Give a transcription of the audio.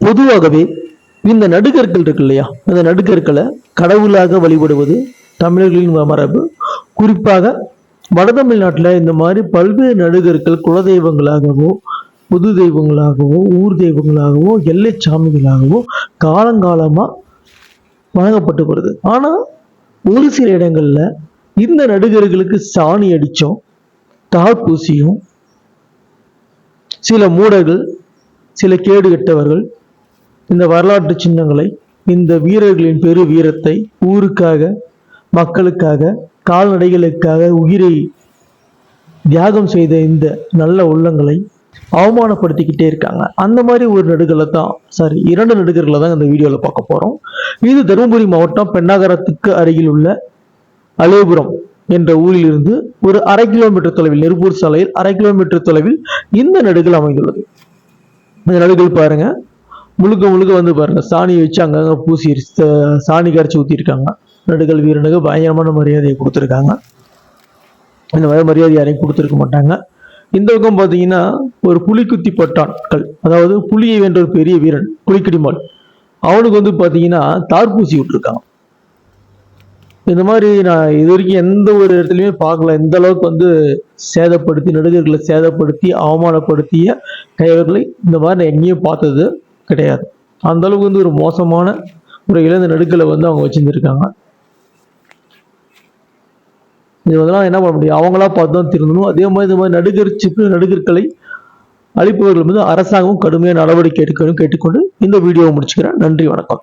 பொதுவாகவே இந்த நடுகற்கள் இருக்கு இல்லையா? இந்த நடுகற்களை கடவுளாக வழிபடுவது தமிழர்களின் மரபு. குறிப்பாக வட தமிழ்நாட்டில் இந்த மாதிரி பல்வேறு நடுகர்கள் குலதெய்வங்களாகவோ புது தெய்வங்களாகவோ ஊர் தெய்வங்களாகவோ எல்லை சாமிகளாகவோ காலங்காலமாக வழங்கப்பட்டு வருது. ஆனால் ஒரு சில இடங்களில் இந்த நடுகர்களுக்கு சாணி அடித்தோம் தார் பூசியும் சில மூடர்கள் சில கேடு கெட்டவர்கள் இந்த வரலாற்று சின்னங்களை இந்த வீரர்களின் பெரு வீரத்தை ஊருக்காக மக்களுக்காக கால்நடைகளுக்காக உயிரை தியாகம் செய்த இந்த நல்ல உள்ளங்களை அவமானப்படுத்திக்கிட்டே இருக்காங்க. அந்த மாதிரி ஒரு நடுகளை தான் சாரி இரண்டு நடுகர்களை தான் இந்த வீடியோவில் பார்க்க போகிறோம் இது தருமபுரி மாவட்டம் பெண்ணாகரத்துக்கு அருகில் உள்ள அலேபுரம் என்ற ஊரிலிருந்து ஒரு அரை கிலோமீட்டர் தொலைவில் நெருப்பூர் சாலையில் அரை கிலோமீட்டர் தொலைவில் இந்த நடுகள் அமைந்துள்ளது. இந்த நடுகள் பாருங்க. முழுக்க முழுக்க வந்து பாருங்க. சாணியை வச்சு அங்கங்க பூசி சாணி கரைச்சி ஊற்றிருக்காங்க நடுக்கல் வீரனுக்கு பயங்கரமான மரியாதையை கொடுத்துருக்காங்க. இந்த மாதிரி மரியாதை யாரையும் கொடுத்துருக்க மாட்டாங்க. இந்த பக்கம் பார்த்தீங்கன்னா ஒரு புலிக்குத்தி பட்டான்கள் அதாவது புலியை வென்ற ஒரு பெரிய வீரன் புலிக்கிடிமால் அவனுக்கு வந்து பார்த்தீங்கன்னா தார்பூசி விட்டுருக்காங்க. இந்த மாதிரி நான் இது வரைக்கும் எந்த ஒரு இடத்துலையுமே பார்க்கல. இந்த அளவுக்கு வந்து சேதப்படுத்தி நடுகர்களை சேதப்படுத்தி அவமானப்படுத்திய கைவர்களை இந்த மாதிரி நான் எங்கேயும் பார்த்தது கிடையாது. அந்த அளவுக்கு வந்து ஒரு மோசமான ஒரு இழந்த நடுக்களை வந்து அவங்க வச்சுருந்துருக்காங்க. இது வந்து என்ன பண்ண முடியும்? அவங்களா பார்த்து தான் திருந்தணும். அதே மாதிரி இந்த மாதிரி நடுகர்ச்சிப்பு நடுகர்களை அழிப்பவர்கள் வந்து அரசாங்கம் கடுமையான நடவடிக்கை எடுக்கணும் கேட்டுக்கொண்டு இந்த வீடியோவை முடிச்சுக்கிறேன். நன்றி வணக்கம்.